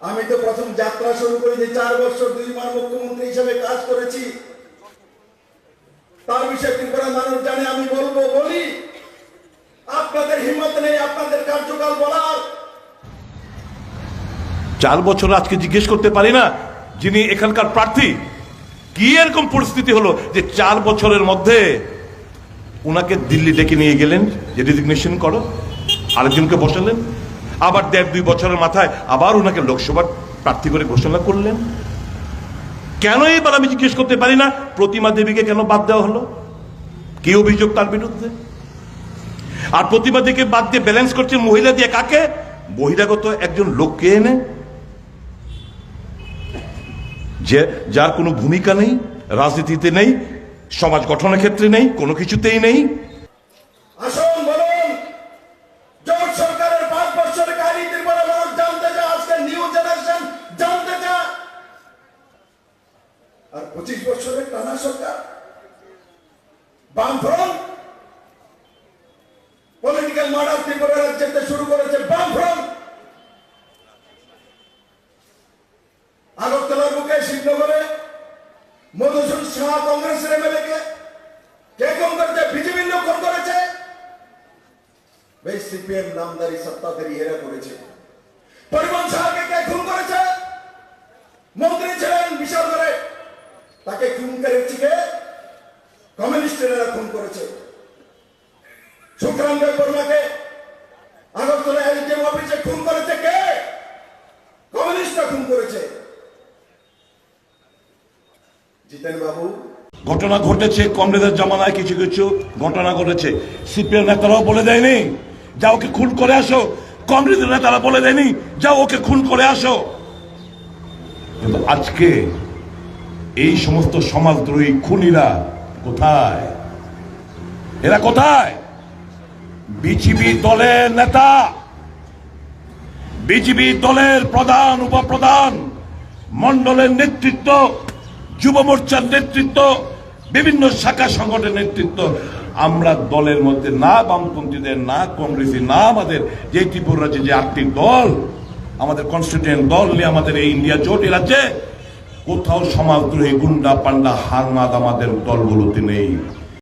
আমি তো প্রথম যাত্রা শুরু করি যে চার বছর দুই মাস মুখ্যমন্ত্রী হিসেবে কাজ করেছি। তার বিষয়ে ত্রিপুরা মানুষ জানে, আমি বলব, বলি, আপনাদের হিম্মত নেই, আপনাদের কার্যকাল বলার। চার বছর আজকে জিজ্ঞেস করতে পারি না, যিনি এখানকার প্রার্থী, কি এরকম পরিস্থিতি হলো যে চার বছরের মধ্যে ওনাকে দিল্লি ডেকে নিয়ে গেলেন, যে রেজিগনেশন করো, আরেকজনকে বসালেন? আবার দেড় দুই বছরের মাথায় আবার ওনাকে লোকসভার প্রার্থী করে ঘোষণা করলেন। কেন এবার আমি জিজ্ঞেস করতে পারি না? প্রতিমা দেবীকে কেন বাদ দেওয়া হলো? কি অভিযোগ তার বিরুদ্ধে? আর প্রতিমা দেবীকে বাদ দিয়ে ব্যালেন্স করছেন মহিলা দিয়ে কাকে? বহিরাগত একজন লোককে এনে। যে যার কোনো ভূমিকা নেই, রাজনীতিতে নেই, সমাজ গঠনের ক্ষেত্রে নেই, কোনো কিছুতেই নেই আর পঁচিশ বছরের টানা সরকার, বামফ্রন্ট পলিটিক্যাল মার্ডার ত্রিপুরা রাজ্যতে শুরু করেছে বামফ্রন্ট। আগরতলার বুকে শিবনগরে মধুসূদন শাহ কংগ্রেসের এমএলএ কে কে খুন করেছে বিজেপির করেছে? সিপিএম নামদারি সত্তাধারী এরা করেছে। পরিবহন শাহকে কে খুন করেছে মন্ত্রী ছিলেন বিশাল করে তাকে খুন করেছে কে কমিউনিস্টেরা খুন করেছে। সুখরাম দেব বর্মাকে আগরতলা এলজিএম অফিসে খুন করেছে কে? কমিউনিস্টরা খুন করেছে। জিতেন বাবু ঘটনা ঘটেছে কংগ্রেসের জামানায় কিছু কিছু ঘটনা ঘটেছে। সিপিএম নেতারাও বলে দেয়নি যা ওকে খুন করে আসো। কংগ্রেসের নেতারা বলে দেয়নি যা ওকে খুন করে আসো। কিন্তু আজকে এই সমস্ত সমাজদ্রোহী খুনিরা কোথায়? এরা কোথায়? বিজিবি দলের নেতা, বিজিবি দলের প্রধান, উপপ্রধান মন্ডলের নেতৃত্ব, যুব মোর্চার নেতৃত্ব, বিভিন্ন শাখা সংগঠনের নেতৃত্ব। আমরা দলের মধ্যে না বামপন্থীদের, না কংগ্রেসি না আমাদের যে ত্রিপুরা রাজ্যে যে আটটি দল, আমাদের কনস্টিটিউয়েন্ট দল নিয়ে আমাদের এই ইন্ডিয়া জোট এ রাজ্যে কোথাও সমাজদ্রোহী গুন্ডা পান্ডা হারমাদ আমাদের দলগুলোতে নেই।